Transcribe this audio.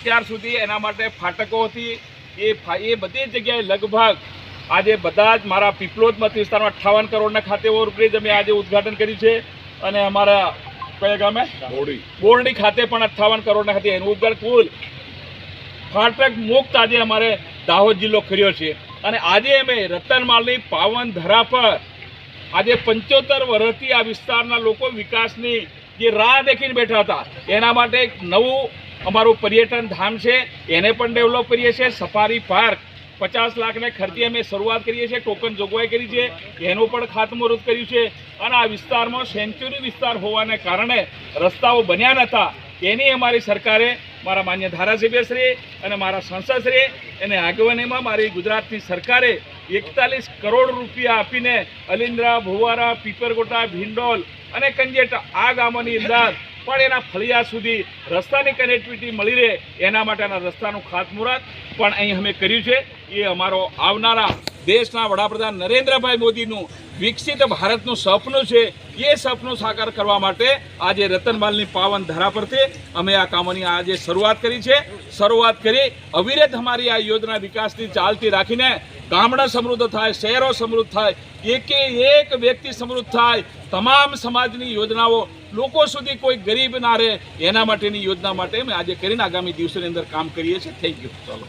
અત્યાર સુધી એના માટે ફાટકોથી એ ફા- એ બધી જગ્યાએ લગભગ આજે બધા જ મારા પીપલોદ મત વિસ્તારમાં અઠ્ઠાવન કરોડના ખાતે ઓવરબ્રિજ અમે આજે ઉદ્ઘાટન કર્યું છે. અને અમારા કયા ગામે? બોરડી. ખાતે પણ અઠ્ઠાવન કરોડના ખાતે એનું ઉદઘાટન. કુલ ફાટક મુક્ત આજે અમારે દાહોદ જિલ્લો કર્યો છે. અને આજે અમે રતનમાલની પાવન ધરા પર આજે પંચોતેર વર્ષથી આ વિસ્તારના લોકો વિકાસની જે રાહ દેખીને બેઠા હતા એના માટે એક નવું અમારું પર્યટન ધામ છે, એને પણ ડેવલપ કરીએ છીએ. સફારી પાર્ક પચાસ લાખને ખર્ચે અમે શરૂઆત કરીએ છીએ ટોકન જોગવાઈ કરી છે, એનું પણ ખાતમુહૂર્ત કર્યું છે. અને આ વિસ્તારમાં સેન્ચુરી વિસ્તાર હોવાને કારણે રસ્તાઓ બન્યા નહોતા એની અમારી સરકારે મારા માન્ય ધારાસભ્યશ્રી અને મારા સાંસદશ્રી અને આગેવાનીમાં મારી ગુજરાતની સરકારે એકતાલીસ કરોડ રૂપિયા આપીને અલિન્દ્રા ભુવારા, પીપરગોટા, ભીંડોલ અને કંજેટ આ ગામોની અંદર પણ એના ફળિયા સુધી રસ્તાની કનેક્ટિવિટી મળી રહે એના માટેના રસ્તાનું ખાતમુહૂર્ત પણ અહીં અમે કર્યું છે. એ અમારો આવનારા દેશના વડાપ્રધાન નરેન્દ્રભાઈ મોદીનું વિકસિત ભારતનું સપનું છે. એ સપનું સાકાર કરવા માટે આજે રતનમાલની પાવન ધરા પરથી અમે આ કામોની આજે શરૂઆત કરી છે. શરૂઆત કરી અવિરત અમારી આ યોજના વિકાસની ચાલતી રાખીને ગામડા સમૃદ્ધ થાય, શહેરો સમૃદ્ધ થાય, એકે એક વ્યક્તિ સમૃદ્ધ થાય, તમામ સમાજની યોજનાઓ લોકો સુધી કોઈ ગરીબ ના રહે એના માટેની યોજના માટે અમે આજે કરીને આગામી દિવસોની અંદર કામ કરીએ છીએ. થેન્ક યુ ચાલો